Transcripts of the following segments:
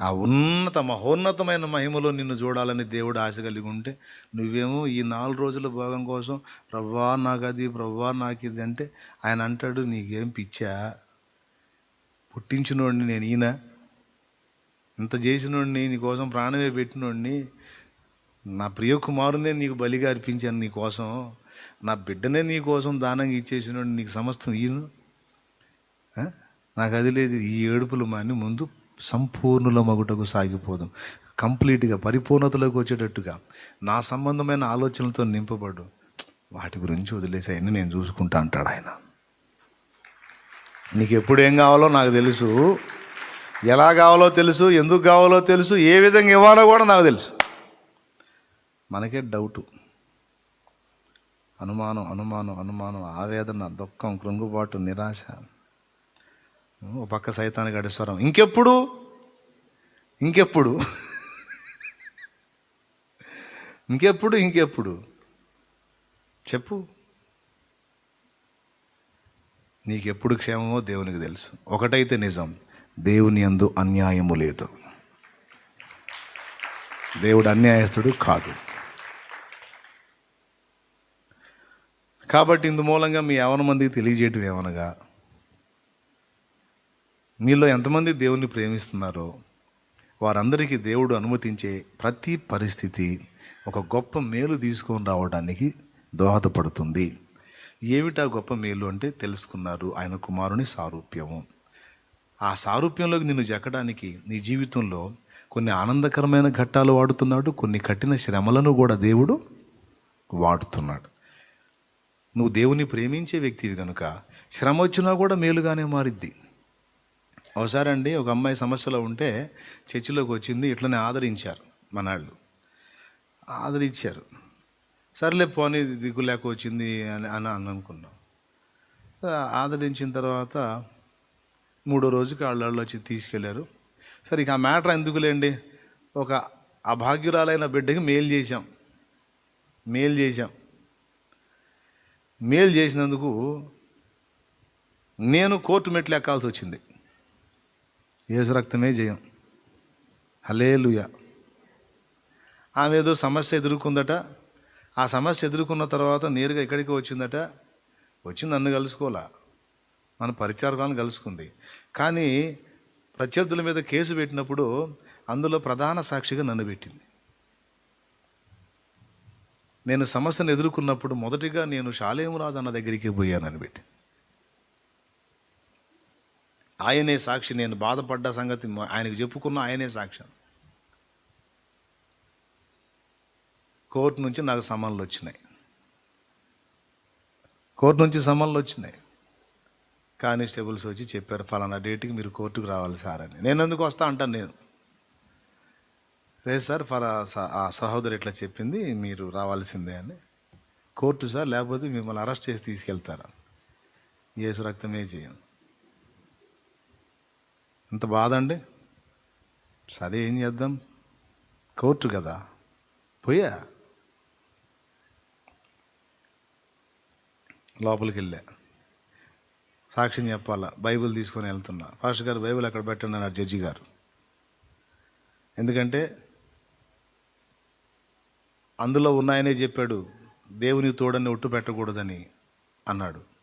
ఆ ఉన్నత మహోన్నతమైన మహిమలో నిన్ను చూడాలని దేవుడు ఆశ కలిగి ఉంటే నువ్వేమో ఈ నాలుగు రోజుల భాగం కోసం ప్రవ్వా నాకు అది ప్రవ్వా నాకు ఇది అంటే ఆయన అంటాడు నీకేం పిచ్చా? పుట్టించినోడిని నేను ఈయన. ఇంత చేసినోడిని నీకోసం ప్రాణమే పెట్టినోడిని. నా ప్రియ కుమారునే నీకు బలిగా అర్పించాను నీకోసం నా బిడ్డనే నీకోసం దానంగా ఇచ్చేసినోడిని నీకు సమస్తం ఈయన. నాకు అది లేదు. ఈ ఏడుపులు మాని ముందు సంపూర్ణుల మగుటకు సాగిపోదాం. కంప్లీట్గా పరిపూర్ణతలోకి వచ్చేటట్టుగా నా సంబంధమైన ఆలోచనలతో నింపబడు. వాటి గురించి వదిలేసి అవన్నీ నేను చూసుకుంటా అంటాడు ఆయన. నీకు ఎప్పుడు ఏం కావాలో నాకు తెలుసు. ఎలా కావాలో తెలుసు ఎందుకు కావాలో తెలుసు ఏ విధంగా ఇవ్వాలో కూడా నాకు తెలుసు. మనకే డౌటు. అనుమానం అనుమానం అనుమానం ఆవేదన దుఃఖం కృంగుబాటు నిరాశ. ఒక పక్క సైతానికి అడిస్వరం ఇంకెప్పుడు? ఇంకెప్పుడు? ఇంకెప్పుడు ఇంకెప్పుడు? చెప్పు. నీకెప్పుడు క్షేమమో దేవునికి తెలుసు. ఒకటైతే నిజం. దేవుని అందు అన్యాయము లేదు. దేవుడు అన్యాయస్తుడు కాదు. కాబట్టి ఇందు మూలంగా మీ యవన మందికి తెలియజేయటం ఏమనగా మీలో ఎంతమంది దేవుణ్ణి ప్రేమిస్తున్నారో వారందరికీ దేవుడు అనుమతించే ప్రతి పరిస్థితి ఒక గొప్ప మేలు తీసుకొని రావడానికి దోహదపడుతుంది. ఏమిటా గొప్ప మేలు అంటే తెలుసుకున్నారు ఆయన కుమారుని సారూప్యము. ఆ సారూప్యంలోకి నిన్ను జక్కడానికి నీ జీవితంలో కొన్ని ఆనందకరమైన ఘట్టాలు వాడుతున్నాడు కొన్ని కఠిన శ్రమలను కూడా దేవుడు వాడుతున్నాడు. నువ్వు దేవుని ప్రేమించే వ్యక్తివి కనుక శ్రమ వచ్చినా కూడా మేలుగానే మారిద్ది. ఒకసారి అండి ఒక అమ్మాయి సమస్యలో ఉంటే చర్చిలోకి వచ్చింది ఇట్లనే ఆదరించారు మనాళ్ళు. ఆదరించారు. సర్లే పోనీ దిక్కు లేక వచ్చింది అని అని అని అనుకున్నాం ఆదరించిన తర్వాత మూడో రోజుకి వాళ్ళు వచ్చి తీసుకెళ్ళారు సరే ఇక ఆ మ్యాటర్ ఎందుకులేండి? ఒక అభాగ్యురాలైన బిడ్డకి మేలు చేశాం. మేలు చేశాం. మేలు చేసినందుకు నేను కోర్టు మెట్లు ఎక్కాల్సి వచ్చింది. యేసు రక్తమే జయం. హలేలుయ ఆమె ఏదో సమస్య ఎదుర్కొందట. ఆ సమస్య ఎదుర్కొన్న తర్వాత నేరుగా ఇక్కడికి వచ్చిందట? వచ్చి నన్ను కలుసుకోవాలా? మన పరిచారకాలను కలుసుకుంది. కానీ ప్రత్యర్థుల మీద కేసు పెట్టినప్పుడు అందులో ప్రధాన సాక్షిగా నన్ను పెట్టింది. నేను సమస్యను ఎదుర్కొన్నప్పుడు మొదటిగా నేను శాలేమురాజు అన్న దగ్గరికి పోయానని పెట్టి ఆయనే సాక్షి నేను బాధపడ్డ సంగతి ఆయనకు చెప్పుకున్న ఆయనే సాక్షి. కోర్టు నుంచి నాకు సమన్లు వచ్చినాయి. కోర్టు నుంచి సమన్లు వచ్చినాయి. కానిస్టేబుల్స్ వచ్చి చెప్పారు ఫలానా డేట్కి మీరు కోర్టుకు రావాలి సార్ అని. నేను ఎందుకు వస్తా అంటాను నేను. లేదు సార్ ఫలా ఆ సహోదరు ఇట్లా చెప్పింది మీరు రావాల్సిందే అని. కోర్టు సార్ లేకపోతే మిమ్మల్ని అరెస్ట్ చేసి తీసుకెళ్తారా యేసు రక్తమే చేయను ఎంత బాధ అండి సరే ఏం చేద్దాం? కోర్టు కదా. పోయా? లోపలికి వెళ్ళా సాక్ష్యం చెప్పాలా? బైబిల్ తీసుకొని వెళ్తున్నా. ఫాస్ట్ గారు బైబిల్ అక్కడ పెట్టండి అన్నారు జడ్జి గారు. ఎందుకంటే అందులో ఉన్నాయనే చెప్పాడు. దేవుని తోడని ఒట్టు పెట్టకూడదని అన్నాడు.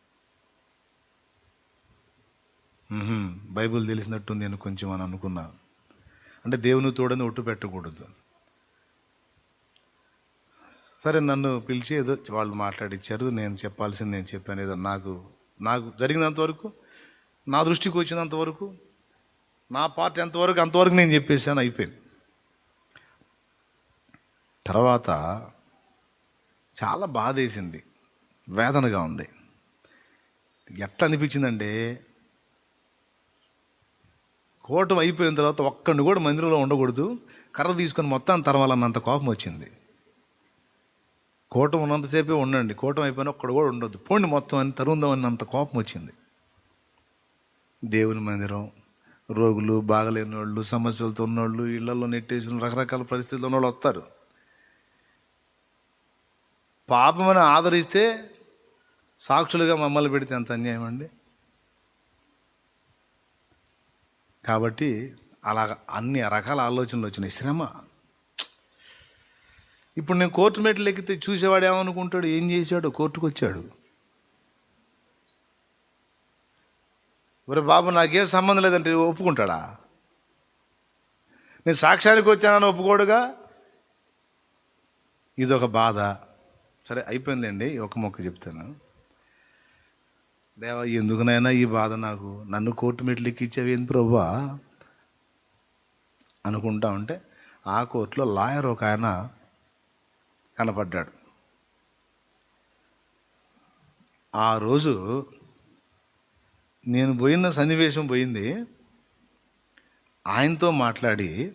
బైబిల్ తెలిసినట్టుంది నేను కొంచెం అని అనుకున్నా. అంటే దేవుని తోడని ఒట్టు పెట్టకూడదు. సరే నన్ను పిలిచి ఏదో వాళ్ళు మాట్లాడిచ్చారు నేను చెప్పాల్సింది నేను చెప్పాను. ఏదో నాకు నాకు జరిగినంత వరకు నా దృష్టికి వచ్చినంత వరకు నా పార్ట్ ఎంతవరకు అంతవరకు నేను చెప్పేసాను అయిపోయింది. తర్వాత చాలా బాధ వేసింది వేదనగా ఉంది. ఎట్లా అనిపించిందంటే కోటం అయిపోయిన తర్వాత ఒక్కడిని కూడా మందిరంలో ఉండకూడదు. కర్ర తీసుకొని మొత్తం తరవాలన్నంత కోపం వచ్చింది. కోటం ఉన్నంతసేపే ఉండండి. కోటం అయిపోయిన ఒక్కడు కూడా ఉండొద్దు. పోండి మొత్తం అని తరుందామన్నంత కోపం వచ్చింది. దేవుని మందిరం రోగులు బాగలేని వాళ్ళు సమస్యలతో ఉన్నోళ్ళు ఇళ్ళలో నెట్టేసిన రకరకాల పరిస్థితుల్లో ఉన్నోళ్ళు వస్తారు. పాపమని ఆదరిస్తే సాక్షులుగా మమ్మల్ని పెడితే ఎంత అన్యాయం అండి? కాబట్టి అలా అన్ని రకాల ఆలోచనలు వచ్చినాయి. శ్రమ. ఇప్పుడు నేను కోర్టు మెట్లు ఎక్కితే చూసేవాడు ఏమనుకుంటాడు? ఏం చేశాడు? కోర్టుకు వచ్చాడు ఒరే బాబు నాకేం సంబంధం లేదంటే ఒప్పుకుంటాడా? నేను సాక్ష్యానికి వచ్చానని ఒప్పుకోడుగా? ఇది ఒక బాధ. సరే అయిపోయిందండి. ఒక మొక్క చెప్తాను. దేవా ఎందుకునైనా ఈ బాధ నాకు. నన్ను కోర్టు మెట్లు ఎక్కించేవి ఏంది ప్రభా? అనుకుంటా ఉంటే ఆ కోర్టులో లాయర్ ఒక ఆయన కనపడ్డాడు. ఆ రోజు నేను పోయిన సన్నివేశం పోయింది. ఆయనతో మాట్లాడి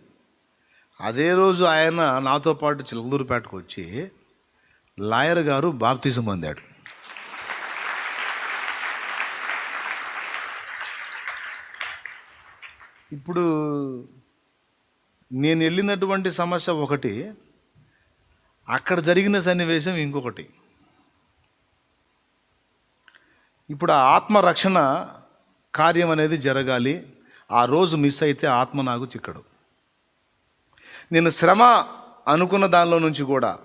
అదే రోజు ఆయన నాతో పాటు చిలకలూరుపేటకు వచ్చి లాయర్ గారు బాప్తీసం పొందాడు. ఇప్పుడు నేను వెళ్ళినటువంటి సమస్య ఒకటి అక్కడ జరిగిన సన్నివేశం ఇంకొకటి. ఇప్పుడు ఆ ఆత్మరక్షణ కార్యం అనేది జరగాలి ఆ రోజు మిస్ అయితే ఆత్మ నాకు చిక్కడు. నేను శ్రమ అనుకున్న దానిలో నుంచి కూడా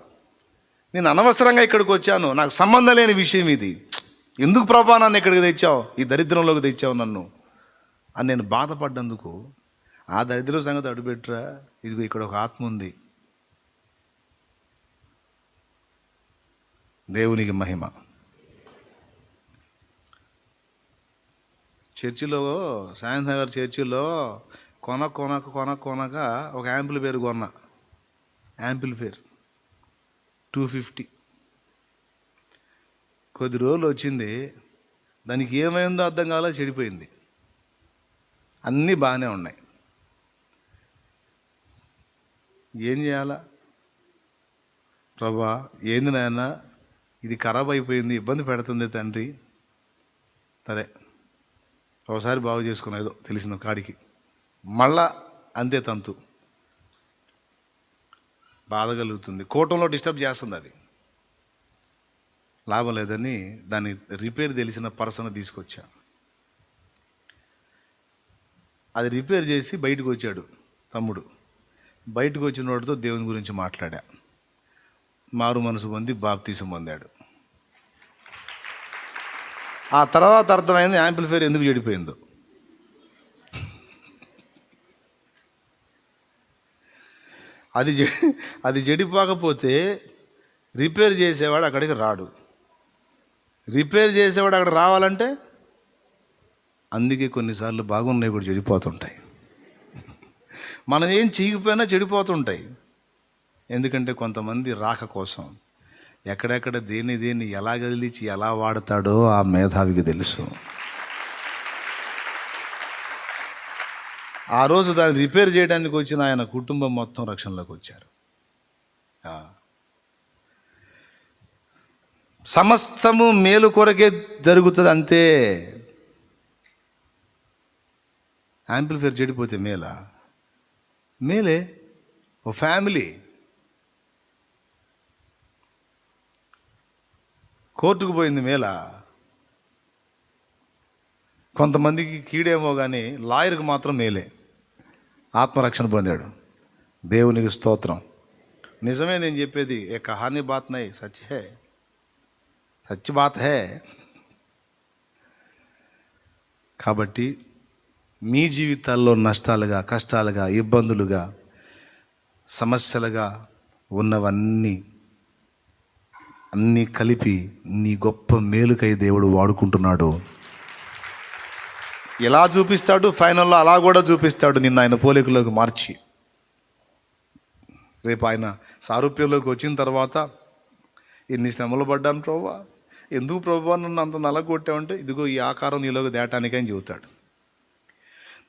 నేను అనవసరంగా ఇక్కడికి వచ్చాను నాకు సంబంధం లేని విషయం ఇది. ఎందుకు ప్రభా నన్ను ఇక్కడికి తెచ్చావు? ఈ దరిద్రంలోకి తెచ్చావు నన్ను. అని నేను బాధపడ్డందుకు ఆ దరిద్ర సంగతి అడుగుపెట్టరా ఇదిగో ఇక్కడ ఒక ఆత్మ ఉంది. దేవునికి మహిమ. చర్చిలో సాయంత్రం నగర్ చర్చిలో కొన కొనక కొన కొనక ఒక యాంపిల్ పేరు కొన్న. యాంపిల్ పేరు. Two fifty. కొద్ది రోజులు వచ్చింది. దానికి ఏమైందో అర్థం కావాలో చెడిపోయింది. అన్నీ బాగానే ఉన్నాయి. ఏం చేయాలా? ప్రభా ఏంది నాయన? ఇది ఖరాబ్ అయిపోయింది ఇబ్బంది పెడుతుంది తండ్రి. సరే ఒకసారి బాగు చేసుకున్నా ఏదో తెలిసిన కాడికి. మళ్ళా అంతే తంతు. బాధ కలుగుతుంది. కూటంలో డిస్టర్బ్ చేస్తుంది అది. లాభం లేదని దాన్ని రిపేర్ తెలిసిన పర్సన్ తీసుకొచ్చా. అది రిపేర్ చేసి బయటకు వచ్చాడు తమ్ముడు. బయటకు వచ్చిన వాడితో దేవుని గురించి మాట్లాడా. మారు మనసు పొంది బాప్తీసం పొందాడు. ఆ తర్వాత అర్థమైంది యాంప్లిఫైర్ ఎందుకు చెడిపోయిందో. అది అది చెడిపోకపోతే రిపేర్ చేసేవాడు అక్కడికి రాడు. రిపేర్ చేసేవాడు అక్కడ రావాలంటే అందుకే కొన్నిసార్లు బాగున్నాయి కూడా చెడిపోతుంటాయి. మనం ఏం చేయకపోయినా చెడిపోతుంటాయి. ఎందుకంటే కొంతమంది రాక కోసం ఎక్కడెక్కడ దేన్ని దేన్ని ఎలా కదిలించి ఎలా వాడతాడో ఆ మేధావికి తెలుసు. ఆ రోజు దాన్ని రిపేర్ చేయడానికి వచ్చిన ఆయన కుటుంబం మొత్తం రక్షణలోకి వచ్చారు. సమస్తము మేలు కొరకే జరుగుతుంది అంతే యాంప్లిఫైర్ చెడిపోతే మేలా? మేలే? ఓ ఫ్యామిలీ కోర్టుకు పోయింది మేలా? కొంతమందికి కీడేమో కానీ లాయర్కి మాత్రం మేలే. ఆత్మరక్షణ పొందాడు. దేవునికి స్తోత్రం. నిజమే నేను చెప్పేది ఏ కహాని బాత్ నై సచ్ హే. సచ్ బాత్ హే. కాబట్టి మీ జీవితాల్లో నష్టాలుగా కష్టాలుగా ఇబ్బందులుగా సమస్యలుగా ఉన్నవన్నీ అన్నీ కలిపి నీ గొప్ప మేలుకై దేవుడు వాడుకుంటున్నాడు. ఎలా చూపిస్తాడు? ఫైనల్లో అలా కూడా చూపిస్తాడు నిన్న ఆయన పోలికలోకి మార్చి. రేపు ఆయన సారూప్యంలోకి వచ్చిన తర్వాత ఎన్ని శ్రమలు పడ్డాను ప్రభావ ఎందుకు ప్రభావ నన్ను అంత నలగొట్టావంటే? ఇదిగో ఈ ఆకారం నీలోకి దేటానికని చెబుతాడు.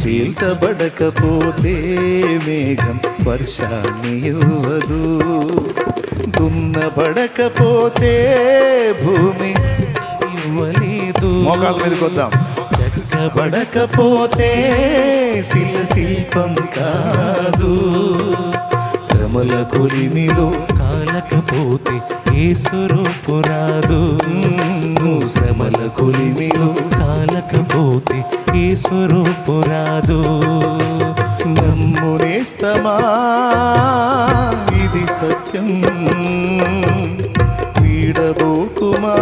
చీల్చబడకపోతే మేఘం వర్షాన్ని ఇవ్వదు. దున్నబడకపోతే భూమి ఇవ్వలేదు. మోకాళ్ళ మీదకి వద్దాం. చెక్కబడ పడకపోతే శిల శిల్పం కాదు. శ్రమల కొలిమిలో కాలకపోతే ఏ స్వరూపు రాదు. శ్రమల కొలిమిలో ఏ స్వరూపు రాదు నమ్మునేస్తమా? ఇది సత్యం. వీడబోకుమా?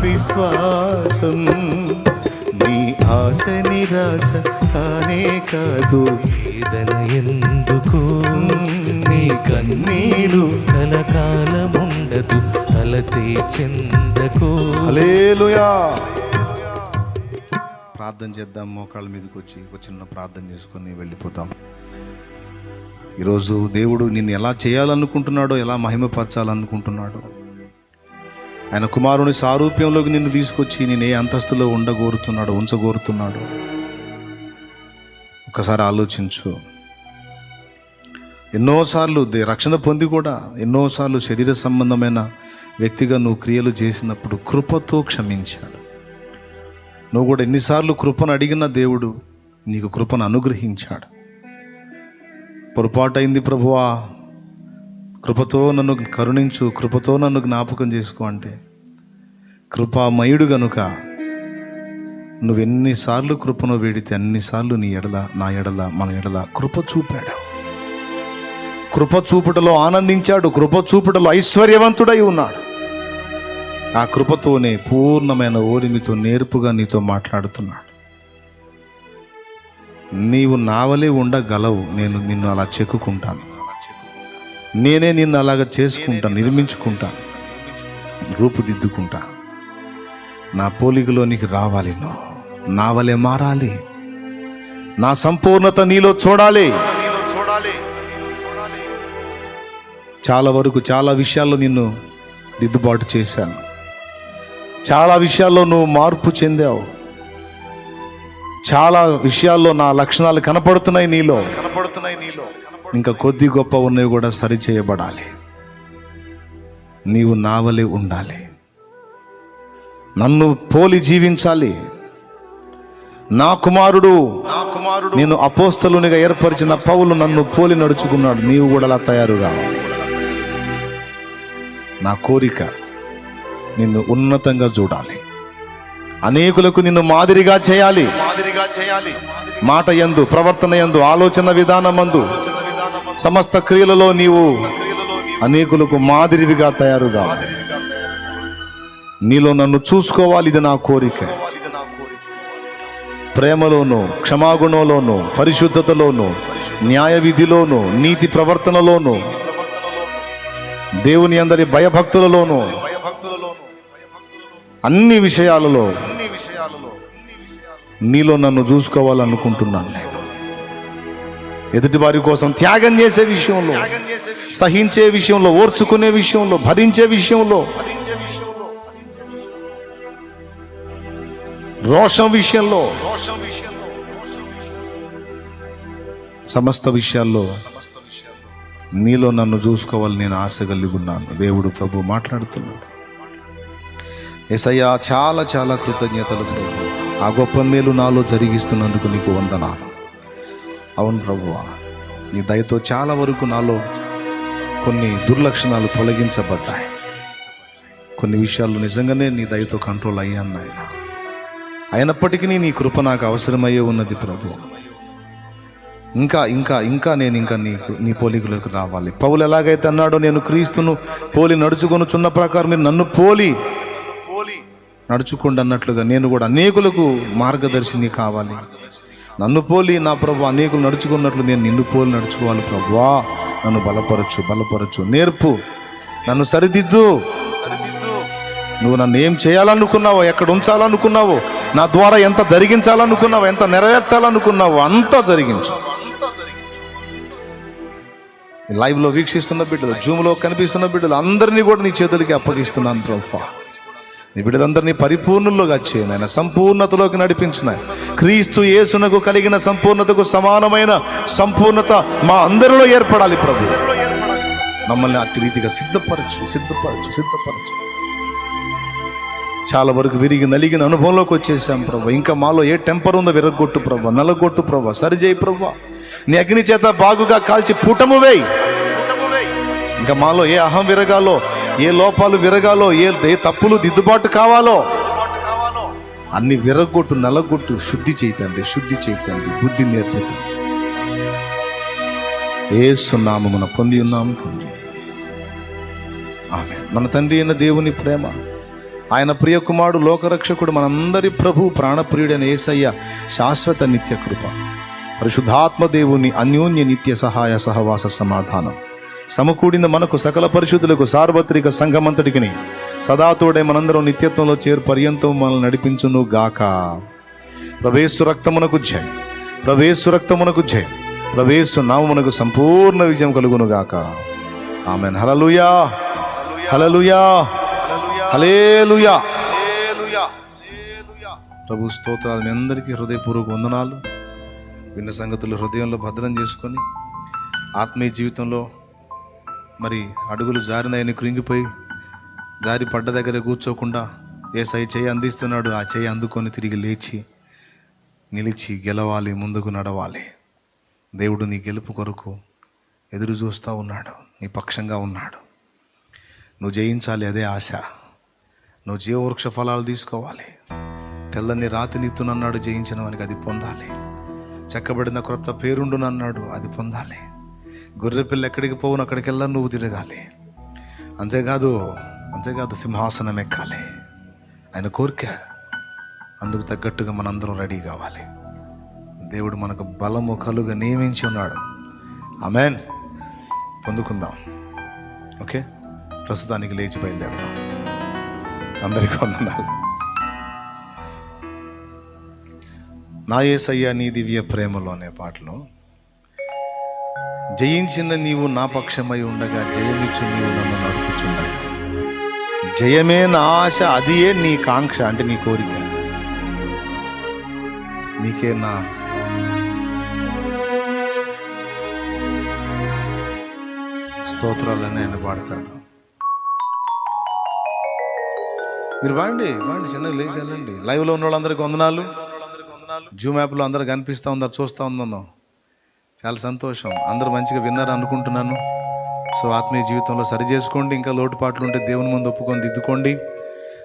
విశ్వాసం. నీ ఆశ నిరాశ కానే కాదు. వేదన ఎందుకు? నీ కన్నీరు కలకాలముండదు. కలతే చెందకు. హల్లెలూయా. ప్రార్థన చేద్దాం. మోకాళ్ళ మీదకి వచ్చి ఒక చిన్న ప్రార్థన చేసుకొని వెళ్ళిపోతాం. ఈరోజు దేవుడు నిన్ను ఎలా చేయాలనుకుంటున్నాడో ఎలా మహిమపరచాలనుకుంటున్నాడో ఆయన కుమారుని సారూప్యంలోకి నిన్ను తీసుకొచ్చి నేను ఏ అంతస్తులో ఉండగోరుతున్నాడో ఉంచగోరుతున్నాడో ఒకసారి ఆలోచించు. ఎన్నోసార్లు దే- రక్షణ పొంది కూడా ఎన్నోసార్లు శరీర సంబంధమైన వ్యక్తిగా నువ్వు క్రియలు చేసినప్పుడు కృపతో క్షమించాడు. నువ్వు కూడా ఎన్నిసార్లు కృపను అడిగిన దేవుడు నీకు కృపను అనుగ్రహించాడు. పొరపాటైంది ప్రభువా. కృపతో నన్ను కరుణించు కృపతో నన్ను జ్ఞాపకం చేసుకో అంటే కృపామయుడు గనుక నువ్వు ఎన్నిసార్లు కృపను వేడితే అన్నిసార్లు నీ ఎడల నా ఎడల మన ఎడల కృప చూపాడు. కృప చూపుటలో ఆనందించాడు కృప చూపుటలో ఐశ్వర్యవంతుడై ఉన్నాడు. ఆ కృపతోనే పూర్ణమైన ఓరిమితో నేర్పుగా నీతో మాట్లాడుతున్నాడు. నీవు నావలే ఉండగలవు నేను నిన్ను అలా చెక్కుకుంటాను. నేనే నిన్ను అలాగ చేసుకుంటాను నిర్మించుకుంటాను రూపుదిద్దుకుంటా నా పోలికలోనికి రావాలి నువ్వు నా వలె మారాలి. నా సంపూర్ణత నీలో చూడాలి. చాలా వరకు చాలా విషయాల్లో నిన్ను దిద్దుబాటు చేశాను. చాలా విషయాల్లో నువ్వు మార్పు చెందావు. చాలా విషయాల్లో నా లక్షణాలు కనపడుతున్నాయి నీలో. కనపడుతున్నాయి నీలో ఇంకా కొద్ది గొప్ప ఉన్నవి కూడా సరి చేయబడాలి నీవు నావలే ఉండాలి. నన్ను పోలి జీవించాలి. నా కుమారుడు నా కుమారుడు నేను అపోస్తలునిగా ఏర్పరిచిన పౌలు నన్ను పోలి నడుచుకున్నాడు. నీవు కూడా అలా తయారు కావాలి. నా కోరిక నిన్ను ఉన్నతంగా చూడాలి. అనేకులకు నిన్ను మాదిరిగా చేయాలి. మాదిరిగా చేయాలి మాట యందు ప్రవర్తన యందు ఆలోచన విధానమందు సమస్త క్రియలలో నీవు అనేకులకు మాదిరివిగా తయారు కావాలి. నీలో నన్ను చూసుకోవాలి ఇది నా కోరిక. ప్రేమలోను క్షమాగుణంలోను పరిశుద్ధతలోను న్యాయ విధిలోను నీతి ప్రవర్తనలోను దేవుని అందరి భయభక్తులలోను అన్ని విషయాలలో నీలో నన్ను చూసుకోవాలనుకుంటున్నాను నేను. ఎదుటి వారి కోసం త్యాగం చేసే విషయంలో సహించే విషయంలో ఓర్చుకునే విషయంలో భరించే విషయంలో రోషం విషయంలో సమస్త విషయాల్లో నీలో నన్ను చూసుకోవాలని నేను ఆశ కలిగి ఉన్నాను. దేవుడు ప్రభు మాట్లాడుతున్నాడు. ఎసయ్యా చాలా చాలా కృతజ్ఞతలు. ప్రభు ఆ గొప్ప మేలు నాలో జరిగిస్తున్నందుకు నీకు వందనాలు. అవును ప్రభువా నీ దయతో చాలా వరకు నాలో కొన్ని దుర్లక్షణాలు తొలగించబడ్డాయి. కొన్ని విషయాలు నిజంగానే నీ దయతో కంట్రోల్ అయ్యాను నాయన. అయినప్పటికీ నీ కృప నాకు అవసరమయ్యే ఉన్నది ప్రభు. ఇంకా ఇంకా ఇంకా నేను ఇంకా నీకు నీ పోలికలోకి రావాలి. పౌలు ఎలాగైతే అన్నాడో నేను క్రీస్తును పోలి నడుచుకొని చున్న ప్రకారం మీరు నన్ను పోలి నడుచుకోండి అన్నట్లుగా నేను కూడా అనేకులకు మార్గదర్శిని కావాలి. నన్ను పోలి నా ప్రభు అనేకులు నడుచుకున్నట్లు నేను నిన్ను పోలి నడుచుకోవాలి ప్రభువా నన్ను బలపరచు బలపరచు. నేర్పు. నన్ను సరిదిద్దు. నువ్వు నన్ను ఏం చేయాలనుకున్నావో ఎక్కడ ఉంచాలనుకున్నావో నా ద్వారా ఎంత జరిగించాలనుకున్నావో ఎంత నెరవేర్చాలనుకున్నావో అంతా జరిగించు. లైవ్లో వీక్షిస్తున్న బిడ్డలు జూమ్లో కనిపిస్తున్న బిడ్డలు అందరినీ కూడా నీ చేతులకి అప్పగిస్తున్నాను ప్రభు. నీ బిడ్డలందరినీ పరిపూర్ణులుగా చేయను ఆయన సంపూర్ణతలోకి నడిపించిన క్రీస్తు యేసునకు కలిగిన సంపూర్ణతకు సమానమైన సంపూర్ణత మా అందరిలో ఏర్పడాలి ప్రభు. మమ్మల్ని అట్టి రీతిగా సిద్ధపరచు సిద్ధపరచు సిద్ధపరచు. చాలా వరకు విరిగి నలిగిన అనుభవంలోకి వచ్చేసాం ప్రభు. ఇంకా మాలో ఏ టెంపర్ ఉందో విరగొట్టు ప్రభు నలగొట్టు ప్రభు. సరిచేయి ప్రభు. నీ అగ్ని చేత బాగుగా కాల్చి పుటము వేయి. ఇంకా మాలో ఏ అహం విరగాలో ఏ లోపాలు విరగాలో ఏ ఏ తప్పులు దిద్దుబాటు కావాలో అన్ని విరగొట్టు నలగొట్టు శుద్ధి చేయతండి శుద్ధి చేయతండి బుద్ధి నేర్పుతండి ఏ సున్నామమున పొంది ఉన్నాం తండ్రి. ఆమె మన తండ్రి అయిన దేవుని ప్రేమ ఆయన ప్రియ కుమారుడు లోకరక్షకుడు మనందరి ప్రభు ప్రాణప్రియుడైన ఏసయ్య శాశ్వత నిత్య కృప పరిశుద్ధాత్మ దేవుని అన్యోన్య నిత్య సహాయ సహవాస సమాధానం. సమకూడిన మనకు సకల పరిశుద్ధులకు సార్వత్రిక సంఘమంతటికిని. సదాతోడే మనందరం నిత్యత్వంలో చేరు పర్యంతం మనల్ని నడిపించును గాక. ప్రవేశు రక్తమునకు జయం. ప్రవేశు రక్తమునకు జయం. ప్రవేశు నామమునకు సంపూర్ణ విజయం కలుగును గాక. ఆమె హలలుయా హలలుయా హలేలుయా ప్రభు స్తోత్రాలు మీ అందరికీ హృదయపూర్వక వందనాలు. విన్న సంగతులు హృదయంలో భద్రం చేసుకొని ఆత్మీయ జీవితంలో మరి అడుగులు జారినాయని కృంగిపోయి జారి పడ్డ దగ్గర కూర్చోకుండా ఏ సై చేయి అందిస్తున్నాడు. ఆ చేయి అందుకొని తిరిగి లేచి నిలిచి గెలవాలి ముందుకు నడవాలి. దేవుడు నీ గెలుపు కొరకు ఎదురు చూస్తూ ఉన్నాడు నీ పక్షంగా ఉన్నాడు. నువ్వు జయించాలి అదే ఆశ. నువ్వు జీవవృక్ష ఫలాలు తీసుకోవాలి. తెల్లని రాతి నీతునన్నాడు జయించిన వానికి అది పొందాలి. చెక్కబడిన క్రొత్త పేరుండునన్నాడు అది పొందాలి. గొర్రె పిల్ల ఎక్కడికి పోవును అక్కడికి వెళ్ళా నువ్వు తిరగాలి. అంతేకాదు అంతేకాదు సింహాసనం ఎక్కాలి. ఆయన కోరిక అందుకు తగ్గట్టుగా మనందరం రెడీ కావాలి. దేవుడు మనకు బలము కలుగా నియమించి ఉన్నాడు. ఆమెన్. పొందుకుందాం. ఓకే? ప్రస్తుతానికి లేచి బయలుదేరదాం. అందరికీ వందనాలు. నా ఏసయ్య నీ దివ్య ప్రేమలో అనే పాటలో. జయించిన నీవు నా పక్షమై ఉండగా జయమిచ్చు నీవు నన్ను నడుపుచుండగా. జయమే నా ఆశ అదియే నీ కాంక్ష అంటే నీ కోరిక. నీకే నా స్తోత్రాలని ఆయన పాడతాడు. మీరు వాడండి వాడండి చిన్నగా లేచి వెళ్ళండి. లైవ్లో ఉన్న వాళ్ళందరికీ వందనాలు. జూమ్ యాప్లో అందరికి కనిపిస్తూ ఉందా చూస్తూ ఉందాం చాలా సంతోషం. అందరూ మంచిగా విన్నారు అనుకుంటున్నాను. సో ఆత్మీయ జీవితంలో సరి చేసుకోండి. ఇంకా లోటుపాట్లు ఉంటే దేవుని ముందు ఒప్పుకొని దిద్దుకోండి.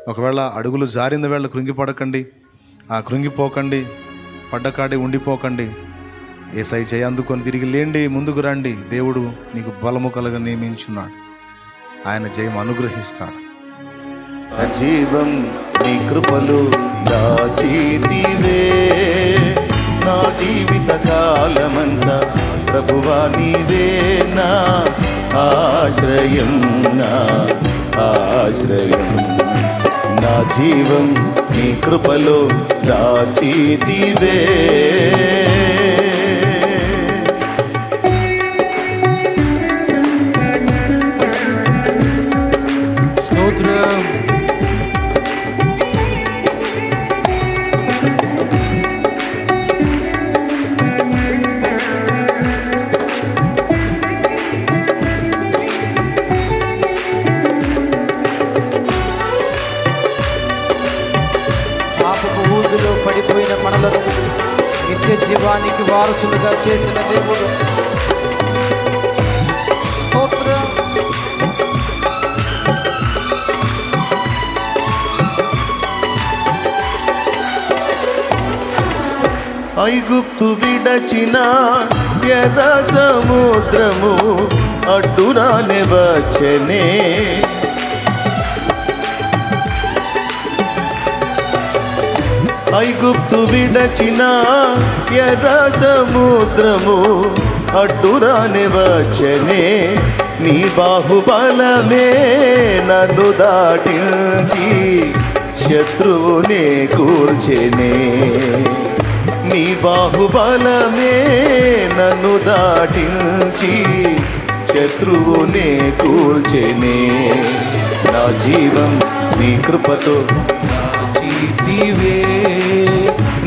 ఒకవేళ అడుగులు జారిన వేళ కృంగిపడకండి. ఆ కృంగిపోకండి. పడ్డకాడి ఉండిపోకండి. ఏ సై చేయి అందుకొని తిరిగి లేండి. ముందుకు రండి. దేవుడు నీకు బలము కలగ నియమించున్నాడు. ఆయన జయం అనుగ్రహిస్తాడు. జీవం నీ కృపలు దాచితివే నా జీవిత కాలమంతా ప్రభువా నీవేనా ఆశ్రయం నా ఆశ్రయం నా జీవం నీ కృపలో దాచితివే. వారసులుగా చేసిన దేవుడు. ఐగుప్తు విడచిన ఎద సముద్రము అడ్డురానే వచ్చనే ఐగుప్తు విడచిన ఎద సముద్రము అడ్డురాని వచ్చనే నీ బాహుబలమే నన్ను దాటించి శత్రువునే కూర్చెనే నీ బాహుబలమే నన్ను దాటించి శత్రువునే కూల్చెనే. నా జీవం నీ కృపతో నా జీతివే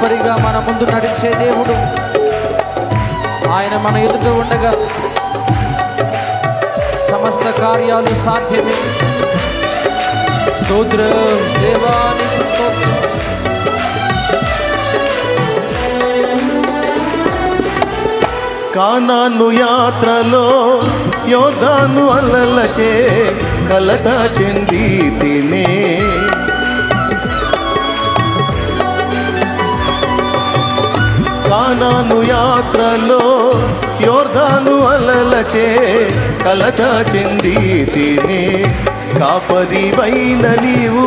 మన కాపరిగా మన ముందు నడిచే దేవుడు. ఆయన మన ఎదుట ఉండగా సమస్త కార్యాలు సాధ్యమే. స్తోత్రం. దేవానికి స్తోత్రం. కానాను యాత్రలో యోధాను అల్లలచే కలత చెంది తినే కానాను యాత్రలో యోర్ధాను అలలచే కలత చెంది తిని కాపరివైన నీవు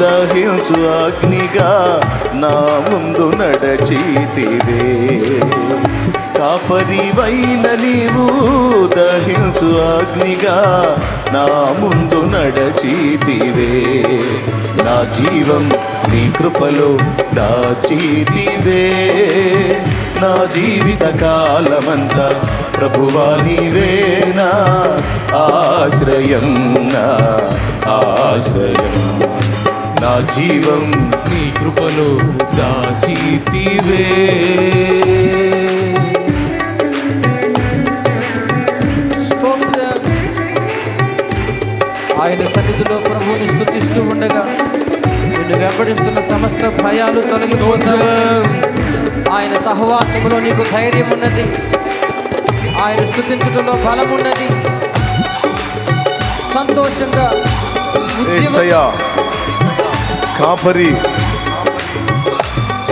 దహించు అగ్నిగా నా ముందు నడచితివే కాపరివైన నీవు దహించు అగ్నిగా నా ముందు నడచితివే నా జీవం నీ కృపలో దాచితివే నా జీవిత కాలమంతా ప్రభువా నీవేనా? ఆశ్రయం నా ఆశ్రయం. నా జీవం నీ కృపలో దాచితివే ఆయన సన్నిధిలో ప్రభువుని స్థుతిస్తూ ఉండగా నిన్ను వెంబడిస్తున్న సమస్త భయాలు తొలగిపోతావు ఆయన సహవాసములో నీకు ధైర్యం ఉన్నది. ఆయన స్థుతించుటలో బలం ఉన్నది. సంతోషంగా కాపరి.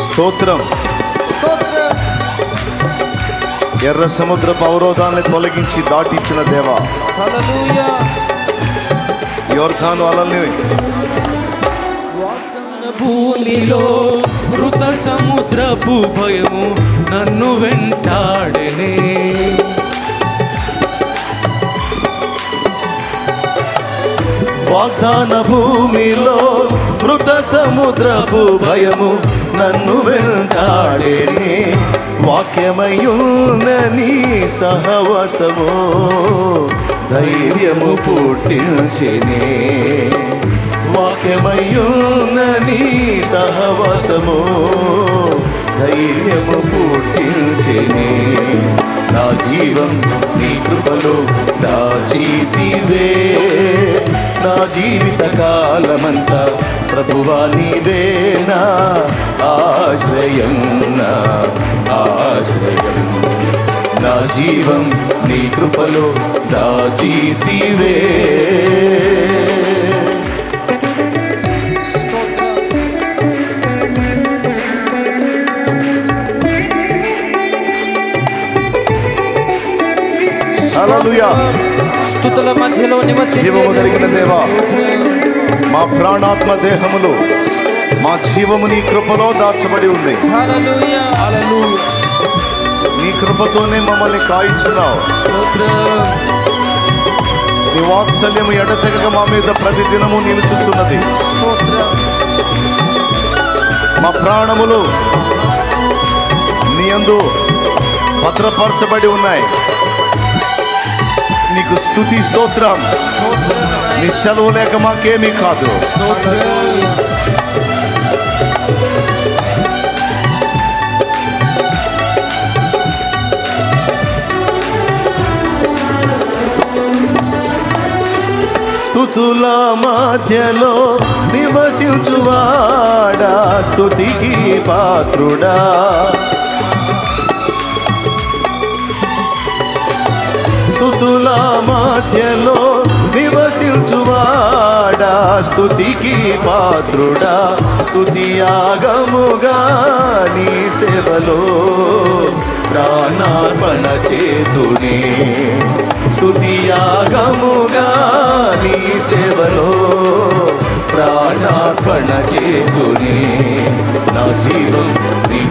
స్తోత్రం. ఎర్ర సముద్రపు అవరోధాన్ని తొలగించి దాటించిన దేవా. యోర్ధాను అలల్ని. భూమిలో సముద్రపు భయము నన్ను వెంటాడనే. వాగ్దాన భూమిలో మృత సముద్రపు భయము నన్ను వెంటాడేనే. వాక్యమయున్న నీ సహవసము ధైర్యము పుట్టించేనే. వాక్యమయున్న సహవాసము ధైర్యము పుట్టించేనే. నా జీవం నీ కృపలో దాచితివే నా జీవిత కాలమంతా ప్రభువా నీవే నా ఆశ్రయం నా ఆశ్రయం నా జీవం నీ కృపలో దాచితివే ప్రాణాత్మ దేహములు మా జీవము నీ కృపలో దాచబడి ఉంది. నీ కృపతోనే మమ్మల్ని కాయిచున్నావు. నీ వాత్సల్యము ఎడతెగక మా మీద ప్రతిదినము నిలుచుచున్నది. స్తోత్రం. మా ప్రాణములు నీ యందు భద్రపరచబడి ఉన్నాయి. నీకు స్థుతి స్తోత్రం. నీ సెలవు లేక మాకేమీ కాదు. స్థుతుల మధ్యలో నివసించువాడా స్థుతికి పాత్రుడా. స్థుతుల మధ్యలో నివసించువాడా. స్థుతికి పాత్రుడా. స్థుతి స్థుతియాగముగా నీ సేవలో ప్రాణార్పణ చేతునే. స్థుతియాగముగా నీ సేవలో ప్రాణార్పణ చేతునే. నా జీవం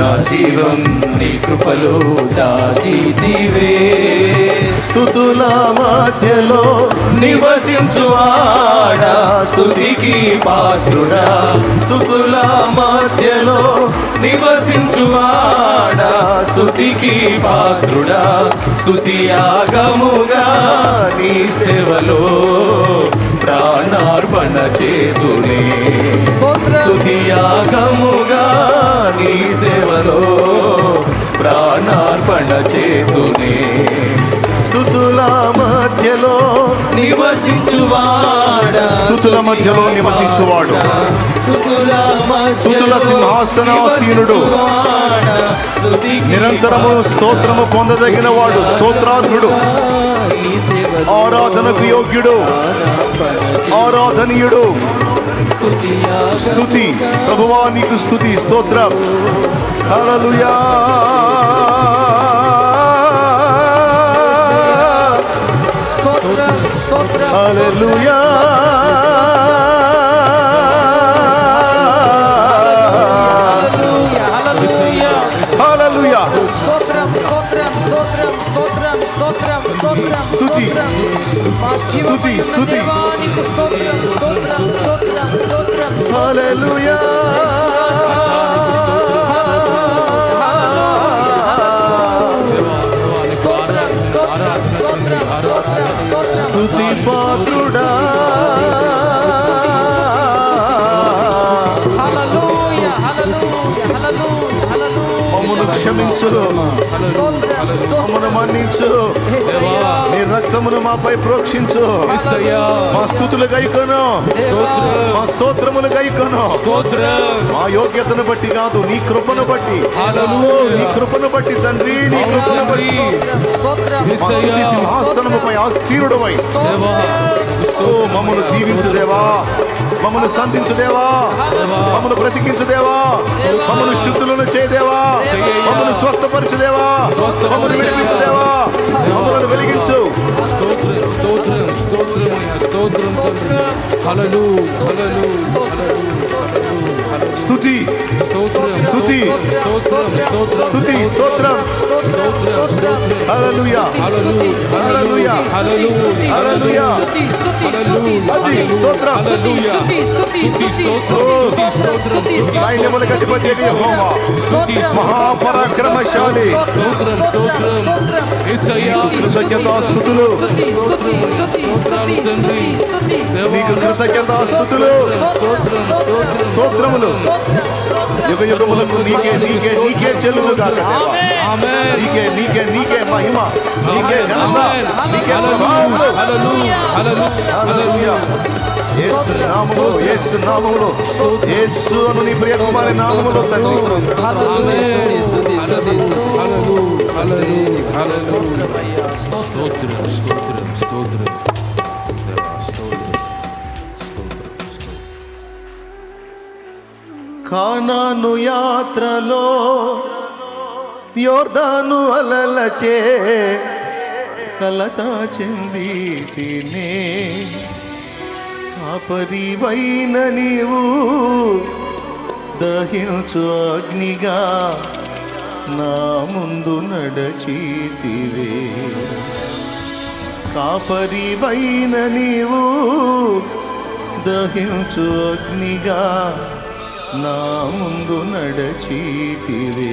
నా జీవం నీ కృపలో దాచితివే. స్థుతుల మధ్యలో నివసించువాడా స్తుతికి పాత్రుడా. స్థుతుల మధ్యలో నివసించువాడా స్తుతికి పాత్రుడా. స్తుతియాగముగా నీ సేవలో ప్రాణార్పణ చేతునే. స్తుతియాగముగా నీ సేవలో ప్రాణార్పణ చేతునే. స్థుతుల మధ్యలో నివసించువాడా. స్తుతుల మధ్యలో నివసించువాడు. స్థుతుల సింహాసనాసీనుడు. నిరంతరము స్తోత్రము పొందదగిన వాడు స్తోత్రార్హుడు ఆరాధనకు యోగ్యుడు. ఆరాధనీయుడు. స్తుతి. ప్రభువా నీకు స్తుతి స్తోత్రం. హల్లెలూయా. స్తోత్రం స్తోత్రం. హల్లెలూయా. హల్లెలూయా హల్లెలూయా. హల్లెలూయా. హల్లెలూయా. స్తుతి పాత్రుడా. స్తోత్రం మమ్మను మన్నించు. నీ రక్తమును మాపై ప్రోక్షించు. మా స్థుతులు గైకొను. మా స్తోత్రములు గైకొను. మా యోగ్యతను బట్టి కాదు నీ కృపను బట్టి. నీ కృపను బట్టి తండ్రి నీ కృపను బట్టి. సింహాసనముపై ఆశీనుడవై. చేస్తూ ఓ మమ్మను దీవించు దేవా మమ్మను సంధించు దేవా మమ్మను బ్రతికించు మమ్మను శుద్ధులను చేయదేవా మమ్మను స్వస్థపరచుదేవా మమ్మను విడిపించు మమ్మలను వెలిగించు స్తోత్రం స్తోత్రం స్తోత్రం స్తోత్రం తండ్రి స్తుతి స్తోత్రం స్తుతి స్తోత్రం స్తోత్రం స్తుతి స్తోత్రం స్తోత్రం స్తోత్రం హల్లెలూయా హల్లెలూయా హల్లెలూయా హల్లెలూయా అది స్తోత్రం హల్లెలూయా స్తుతి స్తోత్రం స్తుతి స్తోత్రం సైన్యములకు అధిపతి అయిన యెహోవా మహాపరాక్రమశాలి స్తోత్రం స్తోత్రం యేసయ్యా కృతజ్ఞతాస్తుతులు స్తోత్రాలు తండ్రి దేవా నీకు కృతజ్ఞతాస్తుతులు స్తోత్రం స్తోత్రం స్తోత్రములు యుగ యుగములకు నీకే నీకే నీకే చెల్లును గాక ఆమేన్ నీకే నీకే నీకే మహిమ. నీకే ఘనత. నీకే ప్రభావములు హల్లెలూయా. యేసు నామములో యేసు నామములో. యేసు అను నీ ప్రియ కుమారి నామములో తండ్రి. ఆమేన్. హల్లెలూయా హల్లెలూయా. హల్లెలూయా. స్తోత్రం. స్తోత్రం. స్తోత్రం. కానాను యాత్రలో యోర్ధాను అలలచే కలత చెంది తినే కాపరివైన నీవు దహించు అగ్నిగా నా ముందు నడచితివే కాపరివైన నీవు దహించు అగ్నిగా నా ముందు నడచితివే